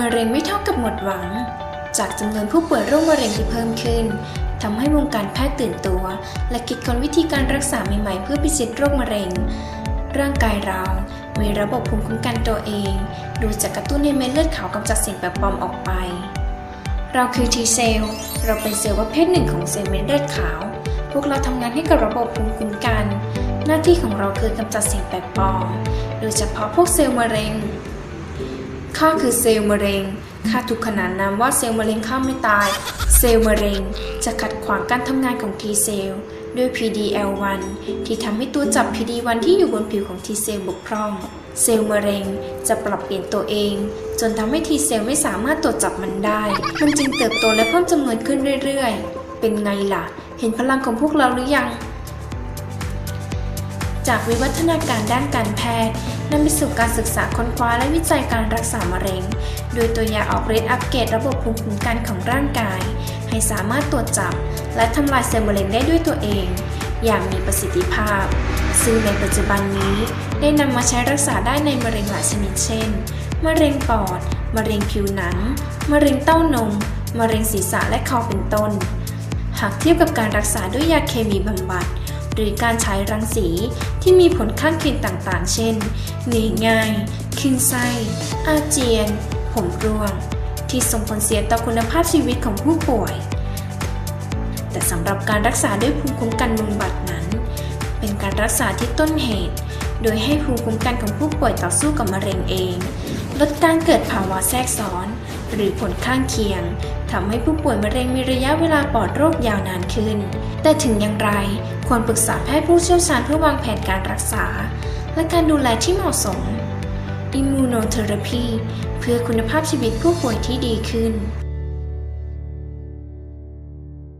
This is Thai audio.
มะเร็งไม่เท่ากับหมดหวัง จากจำนวนผู้ป่วยโรคมะเร็งที่เพิ่มขึ้นทำให้วงการแพทย์ตื่นตัว และคิดค้นวิธีการรักษาใหม่ๆเพื่อพิชิตโรคมะเร็ง ร่างกายเรา มีระบบภูมิคุ้มกันตัวเอง ดูจากกระตุ้นให้เม็ดเลือดขาวกำจัดสิ่งแปลกปลอมออกไป เราคือ T เซลล์เราเป็นเซลล์ประเภทหนึ่งของเซลล์เม็ดเลือดขาว พวกเราทำงานให้กับระบบภูมิคุ้มกัน หน้าที่ของเราคือกำจัดสิ่งแปลกปลอม โดยเฉพาะพวกเซลล์มะเร็ง ข้าคือเซลล์มะเร็ง ข้าถูกขนานนามว่าเซลล์มะเร็งข้าไม่ตาย เซลล์มะเร็งจะขัดขวางการทำงานของ T เซลล์ด้วย PD-L1 ที่ทำให้ตัวจับ PD-1 ที่อยู่บนผิวของ T เซลล์บกพร่อง เซลล์มะเร็งจะปรับเปลี่ยนตัวเอง จนทำให้ T เซลล์ไม่สามารถตรวจจับมันได้ มันจึงเติบโตและเพิ่มจำนวนขึ้นเรื่อยๆ เป็นไงล่ะ เห็นพลังของพวกเราหรือยัง จากวิวัฒนาการด้านการแพทย์นำไปสู่การศึกษาค้นคว้าและวิจัยการรักษามะเร็ง โดยตัวยาออกฤทธิ์อัปเกรดระบบภูมิคุ้มกันของร่างกาย ให้สามารถตรวจจับ และทำลายเซลล์มะเร็งได้ด้วยตัวเอง อย่างมีประสิทธิภาพ ซึ่งในปัจจุบันนี้ได้นำมาใช้รักษาได้ในมะเร็งหลายชนิดเช่น มะเร็งปอด มะเร็งผิวหนัง มะเร็งเต้านม มะเร็งศีรษะและคอเป็นต้น หากเทียบกับการรักษาด้วยยาเคมีบำบัด หรือการใช้รังสีที่มีผลข้างเคียงต่างๆ เช่นเหนื่อยง่ายคลื่นไส้ อาเจียน ผมร่วง ที่ส่งผลเสียต่อคุณภาพชีวิตของผู้ป่วย แต่สำหรับการรักษาด้วยภูมิคุ้มกันบำบัดนั้น เป็นการรักษาที่ต้นเหตุ โดยให้ภูมิคุ้มกันของผู้ป่วยต่อสู้กับมะเร็งเอง ลดการเกิดภาวะแทรกซ้อน หรือผลข้างเคียงทำให้ผู้ป่วยมะเร็งมีระยะเวลาปลอดโรคยาวนานขึ้น แต่ถึงอย่างไรควรปรึกษาแพทย์ผู้เชี่ยวชาญเพื่อวางแผนการรักษา และการดูแลที่เหมาะสมอิมมูโนเทอราพีเพื่อคุณภาพชีวิตผู้ป่วยที่ดีขึ้น